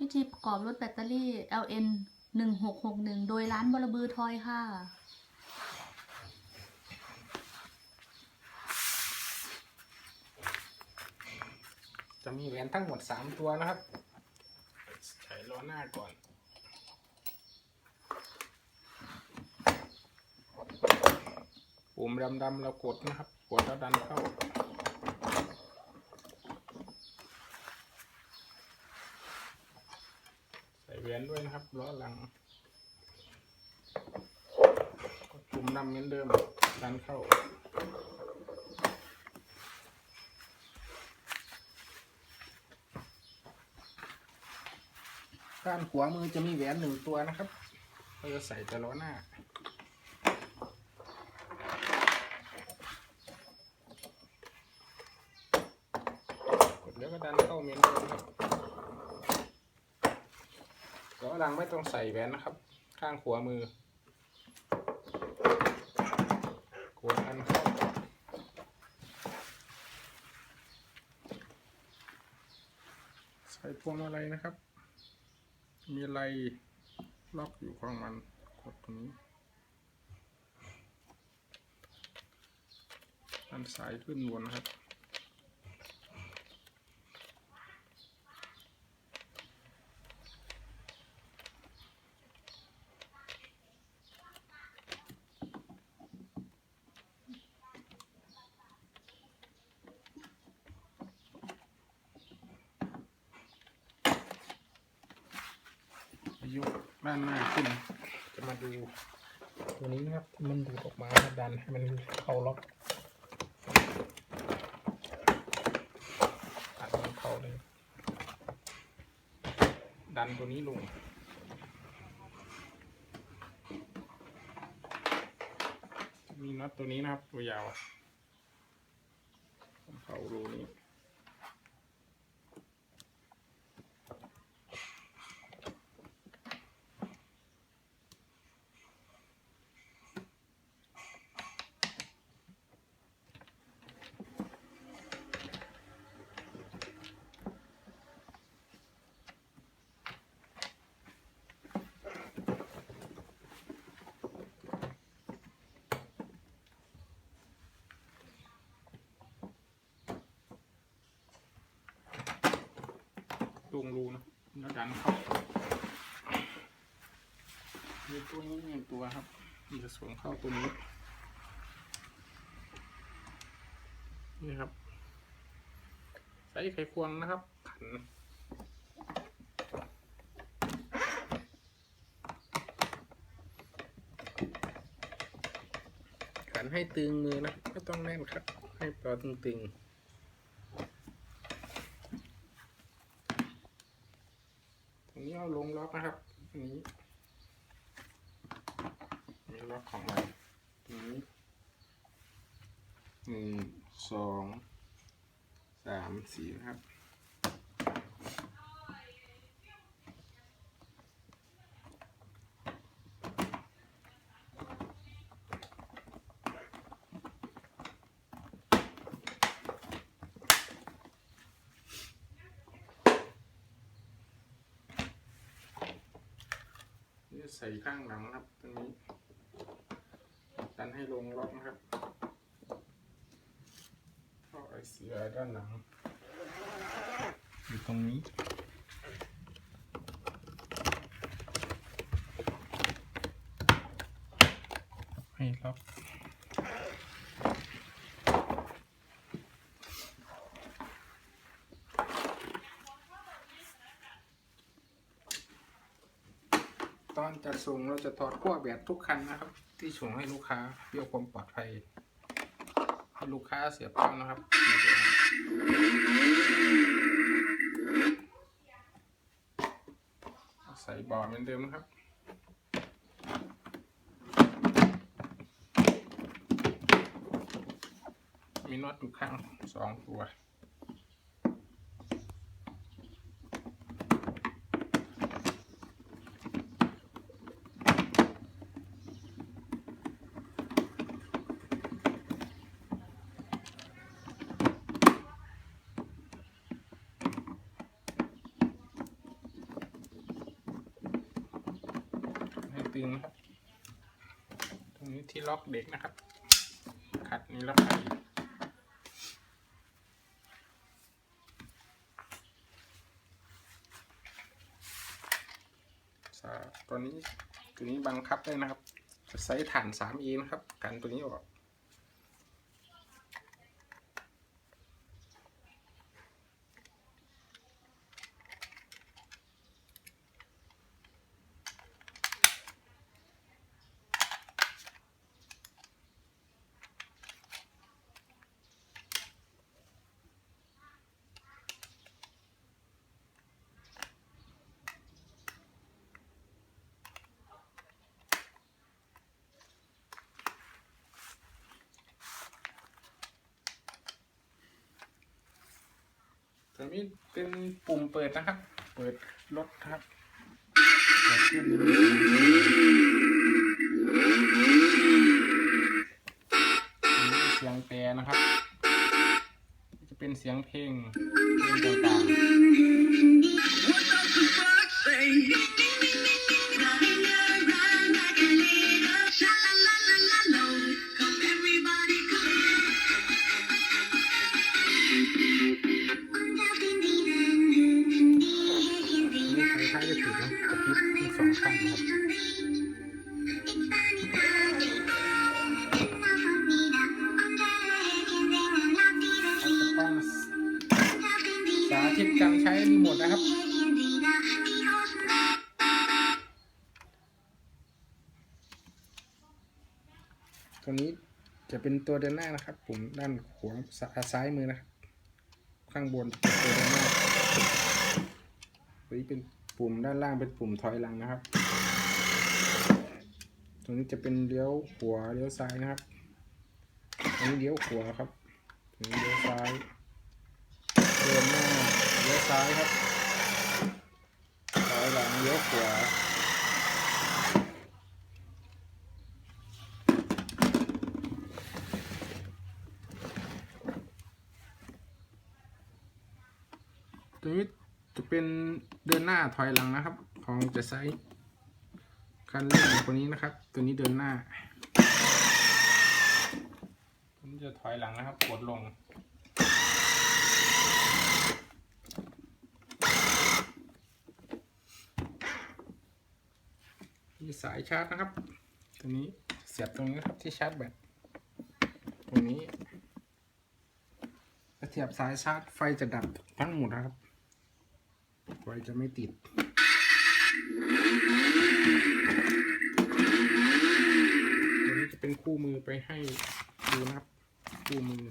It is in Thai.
วิธีประกอบรถแบตเตอรี่ LN 1661 โดยร้านบรบือทอยค่ะ จะมีแหวนทั้งหมดสามตัวนะครับ ใช้ล้อหน้าก่อน ปุ่มดำๆเรากดนะครับ กดแล้วดันเข้า ใส่แหวน ด้วยนะครับล้อหลังกดปุ่มดำเหมือนเดิมดันเข้าด้านขวามือจะมีแหวนหนึ่งตัวนะครับ เราจะใส่แต่ล้อหน้า กดแล้วก็ดันเข้าเมนเดิมครับ ล้อหลังไม่ต้องใส่แหวนนะครับ ข้างขวามือกดอันเข้าใส่พวงมาลัยนะครับ มีอะไรล็อกอยู่ของมันกดตรงนี้ดันสายขึ้นบนนะครับ ยกด้านหน้าขึ้น จะมาดูตัวนี้นะครับมันดูดออกมาดันให้มันเข้าล็อกอัดมันเข้าเลย ดันตัวนี้ลงมีน็อตตัวนี้นะครับ ตัวยาวเข้ารูนี้ ตรงรูนะแล้วดันเข้ามีตัวนี้หนึ่งตัวครับมันจะส่วนเข้าตัวนี้นี่ครับ ใส่ไขควงนะครับ ขันขันให้ตึงมือนะไม่ต้องแน่นครับ ให้ปลอตึงๆ ตรงนี้เอาลงล็อก นะครับ นี้มีล็อกของมันนี้หนึ่งสองสามสี่นะครับ ใส่ข้างหลังครับตรงนี้ดันให้ลงล็อกนะครับท่อไอเสียด้านหลังอยู่ตรงนี้ ให้ล็อกต อนจะส่งเราจะถอดขั้วแบบทุกคันนะครับ ที่ส่งให้ลูกค้าเพื่อความปลอดภัยให้ลูกค้าเสียบเข้านะครับใส่บอร์ดเหมือนเดิมนะครับมีน็อตอยู่ข้างสองตัว ตึงนะครับ ตรงนี้ที่ล็อกเด็กนะครับ ขัดนี้ล็อกไปตัวนี้ตัวนี้บังคับได้นะครับ ใช้ฐาน 3E นะครับ กันตัวนี้ออก นี้เป็นปุ่มเปิดนะครับ เปิดรถครับเปิดขึ้นเสียงแปรนะครับ จะเป็นเสียงเพลงเพลงต่างๆ ธิตการใช้รีโมทนะครับ ตัวนี้จะเป็นตัวเดินหน้านะครับปุ่มด้านขวาซ้ายมือนะครับ ข้างบนเป็นตัวเดินหน้าตัวนี้เป็นปุ่มด้านล่างเป็นปุ่มถอยหลังนะครับ ตรงนี้จะเป็นเลี้ยวขวาเลี้ยวซ้ายนะครับอันนี้เลี้ยวขวาครับตรงนี้เลี้ยวซ้ายเดินหน้าเลี้ยว ซ้ายครับถอยหลังเลี้ยวขวาตัวนี้จะเป็นเดินหน้าถอยหลังนะครับ ของจะใช้คันเร่งตัวนี้นะครับ ตัวนี้เดินหน้าตัวนี้จะถอยหลังนะครับ กดลง มีสายชาร์จนะครับ ตัวนี้เสียบตรงนี้ครับที่ชาร์จแบตตรงนี้ถ้าเสียบสายชาร์จไฟจะดับทั้งหมดนะครับไฟจะไม่ติดตัวนี้จะเป็นคู่มือไปให้ดูนะครับ คู่มือ